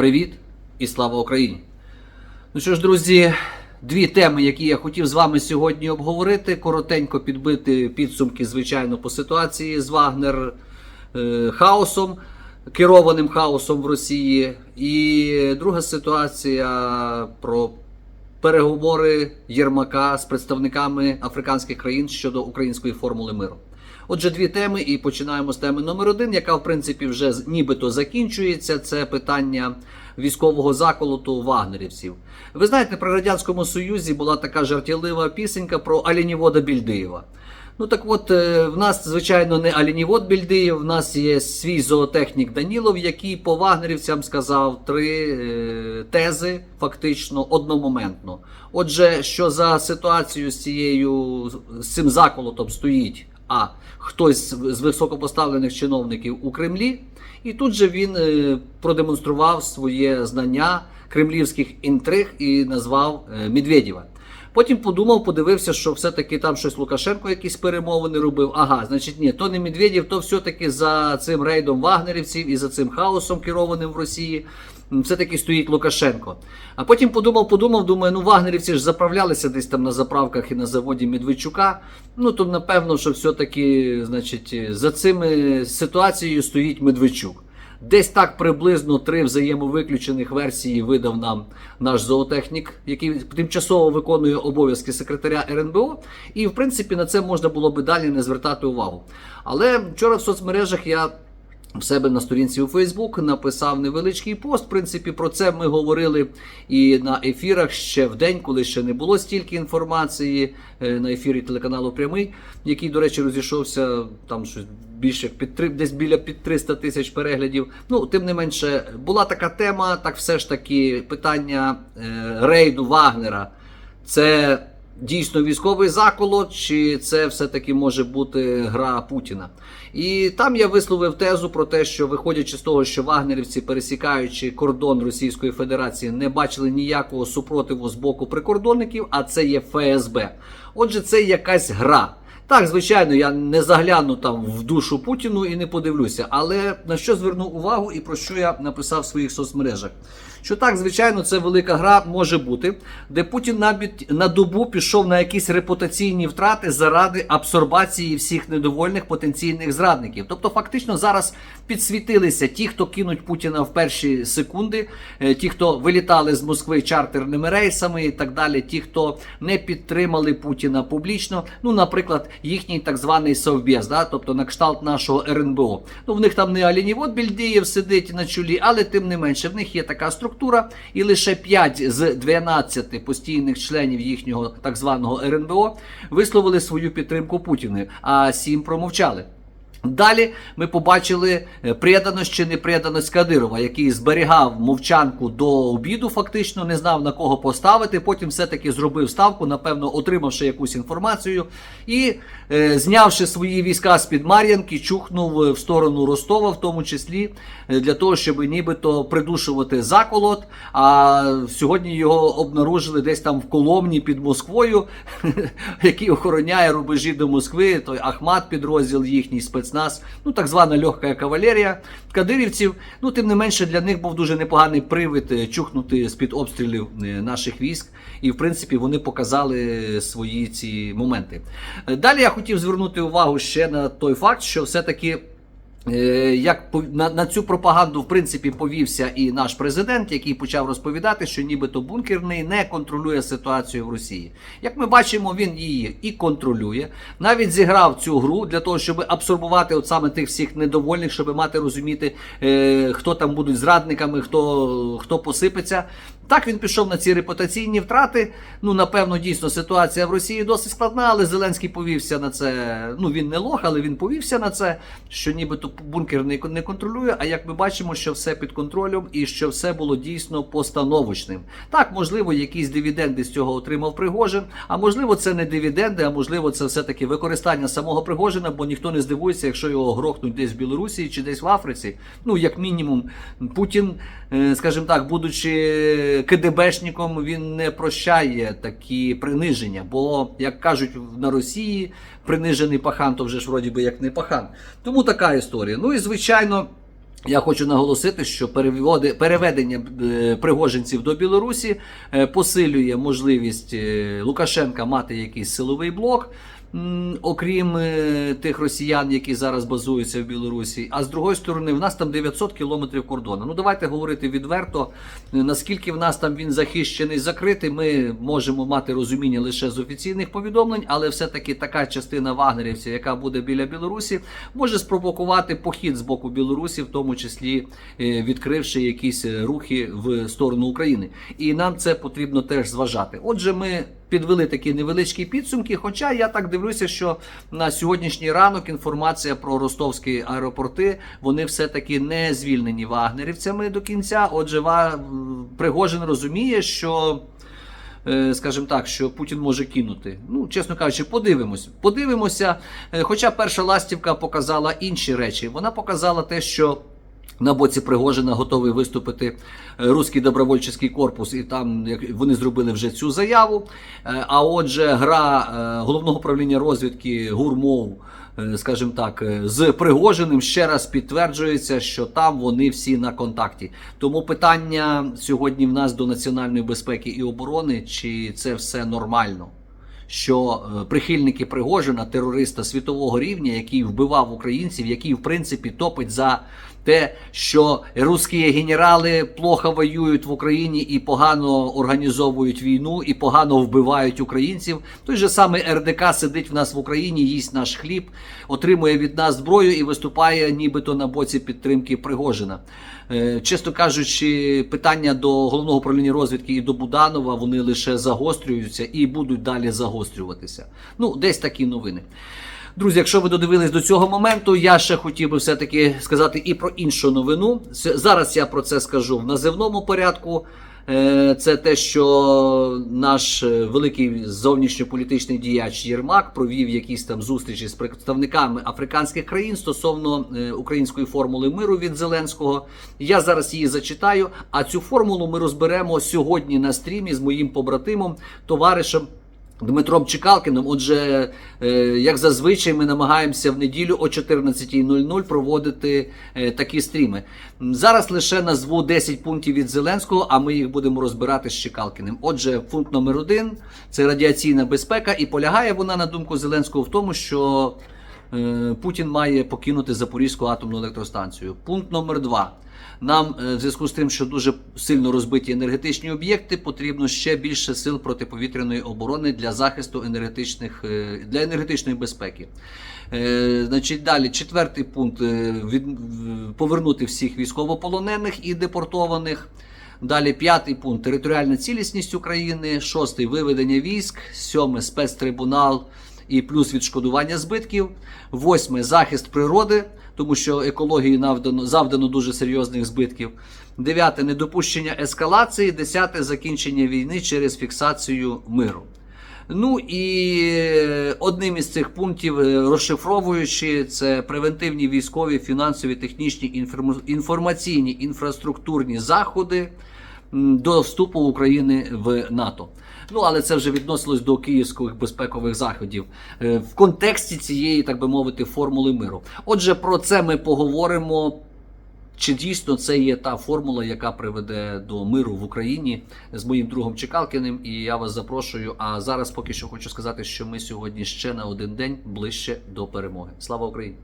Привіт і слава Україні! Ну що ж, друзі, дві теми, які я хотів з вами сьогодні обговорити. Коротенько підбити підсумки, звичайно, по ситуації з Вагнер е, хаосом, керованим хаосом в Росії. І друга ситуація про переговори Єрмака з представниками африканських країн щодо української формули миру. Отже, дві теми, і починаємо з теми номер один, яка в принципі вже нібито закінчується. Це питання військового заколоту вагнерівців. Ви знаєте, при радянському союзі була така жартівлива пісенька про Алінівода Більдиєва. Ну так от, е, в нас, звичайно, не Алінівод Більдиєв, в нас є свій зоотехнік Данілов, який по вагнерівцям сказав три е, тези фактично одномоментно. Отже, що за ситуацію з цією з цим заколотом стоїть а хтось з високопоставлених чиновників у Кремлі, і тут же він е, продемонстрував своє знання кремлівських інтриг і назвав е, Медведєва. Потім подумав, подивився, що все-таки там щось Лукашенко якісь перемовини робив. Ага, значить, ні, то не Медведєв, то все-таки за цим рейдом вагнерівців і за цим хаосом керованим в Росії. Все-таки стоїть Лукашенко. А потім подумав, подумав, думаю, ну вагнерівці ж заправлялися десь там на заправках і на заводі Медведчука. Ну то напевно, що все-таки, значить, за цими ситуацією стоїть Медведчук. Десь так приблизно три взаємовиключених версії видав нам наш зоотехнік, який тимчасово виконує обов'язки секретаря РНБО. І в принципі на це можна було би далі не звертати увагу. Але вчора в соцмережах я. В себе на сторінці у Фейсбук написав невеличкий пост. В принципі, про це ми говорили і на ефірах ще в день, коли ще не було стільки інформації е, на ефірі телеканалу Прямий, який, до речі, розійшовся там щось більше під три- десь біля під 300 тисяч переглядів. Ну, тим не менше, була така тема, так все ж таки питання е, рейду Вагнера. Це дійсно військовий заколот, чи це все-таки може бути гра Путіна? І там я висловив тезу про те, що виходячи з того, що вагнерівці, пересікаючи кордон Російської Федерації, не бачили ніякого супротиву з боку прикордонників, а це є ФСБ. Отже, це якась гра. Так, звичайно, я не загляну там в душу Путіну і не подивлюся. Але на що звернув увагу і про що я написав в своїх соцмережах? Що так, звичайно, це велика гра може бути, де Путін навіть на добу пішов на якісь репутаційні втрати заради абсорбації всіх недовольних потенційних зрадників. Тобто, фактично зараз підсвітилися ті, хто кинуть Путіна в перші секунди, е, ті, хто вилітали з Москви чартерними рейсами і так далі, ті, хто не підтримали Путіна публічно. Ну, наприклад, їхній так званий совбез, да, тобто на кшталт нашого РНБО. Ну, в них там не Алінівод Більдієв сидить на чолі, але тим не менше, в них є така структура, і лише 5 з 12 постійних членів їхнього так званого РНБО висловили свою підтримку Путіну, а 7 промовчали. Далі ми побачили е, преданість чи непреданість Кадирова, який зберігав мовчанку до обіду, фактично не знав на кого поставити. Потім все-таки зробив ставку, напевно, отримавши якусь інформацію, і е, знявши свої війська з під Мар'янки, чухнув е, в сторону Ростова, в тому числі е, для того, щоб нібито придушувати заколот. А сьогодні його обнаружили десь там в Коломні під Москвою, який охороняє рубежі до Москви. Той Ахмат, підрозділ їхній спецназ, ну так звана легка кавалерія кадирівців. Ну тим не менше для них був дуже непоганий привид е, чухнути з під обстрілів е, наших військ, і в принципі вони показали свої ці моменти. Е, Далі я хотів звернути увагу ще на той факт, що все-таки. Е, Як на, на цю пропаганду в принципі повівся і наш президент, який почав розповідати, що нібито бункерний не контролює ситуацію в Росії. Як ми бачимо, він її і контролює. Навіть зіграв цю гру для того, щоб абсорбувати от саме тих всіх недовольних, щоб мати розуміти, е, хто там будуть зрадниками, хто, хто посипеться. Так він пішов на ці репутаційні втрати. Ну, напевно, дійсно ситуація в Росії досить складна, але Зеленський повівся на це. Ну він не лох, але він повівся на це, що нібито бункер не, контролює. А як ми бачимо, що все під контролем і що все було дійсно постановочним. Так, можливо, якісь дивіденди з цього отримав Пригожин, а можливо, це не дивіденди, а можливо, це все-таки використання самого Пригожина, бо ніхто не здивується, якщо його грохнуть десь в Білорусі чи десь в Африці. Ну, як мінімум, Путін, е, скажімо так, будучи КДБшником, він не прощає такі приниження. Бо, як кажуть на Росії, принижений пахан, то вже ж вроді би як не пахан. Тому така історія. Ну і звичайно. Я хочу наголосити, що переведення е, пригожинців до Білорусі е, посилює можливість е, Лукашенка мати якийсь силовий блок, окрім е, тих росіян, які зараз базуються в Білорусі. А з другої сторони, в нас там 900 кілометрів кордону. Ну давайте говорити відверто, е, наскільки в нас там він захищений, закритий. Ми можемо мати розуміння лише з офіційних повідомлень, але все-таки така частина вагнерівців, яка буде біля Білорусі, може спровокувати похід з боку Білорусі, в тому числі е, відкривши якісь рухи в сторону України. І нам це потрібно теж зважати. Отже, ми. Підвели такі невеличкі підсумки. Хоча я так дивлюся, що на сьогоднішній ранок інформація про ростовські аеропорти вони все-таки не звільнені вагнерівцями до кінця. Отже, Пригожин розуміє, що е, скажімо так, що Путін може кинути. Ну, чесно кажучи, подивимось. Подивимося. Е, Хоча перша ластівка показала інші речі. Вона показала те, що. На боці Пригожина готовий виступити е, Руський добровольчий корпус, і там вони зробили вже цю заяву. Е, А отже, гра е, головного управління розвідки Гурмов, скажімо так, з Пригожиним ще раз підтверджується, що там вони всі на контакті. Тому питання сьогодні в нас до національної безпеки і оборони, чи це все нормально що е, прихильники Пригожина, терориста світового рівня, який вбивав українців, який в принципі топить за те, що русські генерали плохо воюють в Україні і погано організовують війну, і погано вбивають українців. Той же самий РДК сидить в нас в Україні, їсть наш хліб, отримує від нас зброю і виступає нібито на боці підтримки Пригожина. Е, Чесно кажучи, питання до головного управління розвідки і до Буданова вони лише загострюються і будуть далі загострюватися. Ну, десь такі новини. Друзі, якщо ви додивились до цього моменту, я ще хотів би все-таки сказати і про іншу новину. Зараз я про це скажу в називному порядку. Е, Це те, що наш е, великий зовнішньополітичний діяч Єрмак провів якісь там зустрічі з представниками африканських країн стосовно е, української формули миру від Зеленського. Я зараз її зачитаю. А цю формулу ми розберемо сьогодні на стрімі з моїм побратимом, товаришем. Дмитром Чекалкіним. Отже, е, як зазвичай, ми намагаємося в неділю о 14.00 проводити е, такі стріми. Зараз лише назву 10 пунктів від Зеленського, а ми їх будемо розбирати з Чекалкіним. Отже, пункт номер один це радіаційна безпека, і полягає вона на думку Зеленського в тому, що е, Путін має покинути Запорізьку атомну електростанцію. Пункт номер два. Нам е, в зв'язку з тим, що дуже сильно розбиті енергетичні об'єкти, потрібно ще більше сил протиповітряної оборони для захисту енергетичних е, для енергетичної безпеки. Е, Значить, далі четвертий пункт від, повернути всіх військовополонених і депортованих. Далі п'ятий пункт територіальна цілісність України, шостий виведення військ, сьомий спецтрибунал і плюс відшкодування збитків. Восьме захист природи, тому що екології навдано, завдано дуже серйозних збитків. Дев'яте недопущення ескалації. Десяте закінчення війни через фіксацію миру. Ну і е, одним із цих пунктів, е, розшифровуючи, це превентивні військові, фінансові, технічні, інформаційні, інфраструктурні заходи до вступу України в НАТО. Ну, але це вже відносилось до київських безпекових заходів е, в контексті цієї, так би мовити, формули миру. Отже, про це ми поговоримо. Чи дійсно це є та формула, яка приведе до миру в Україні з моїм другом Чекалкіним? І я вас запрошую. А зараз поки що хочу сказати, що ми сьогодні ще на один день ближче до перемоги. Слава Україні!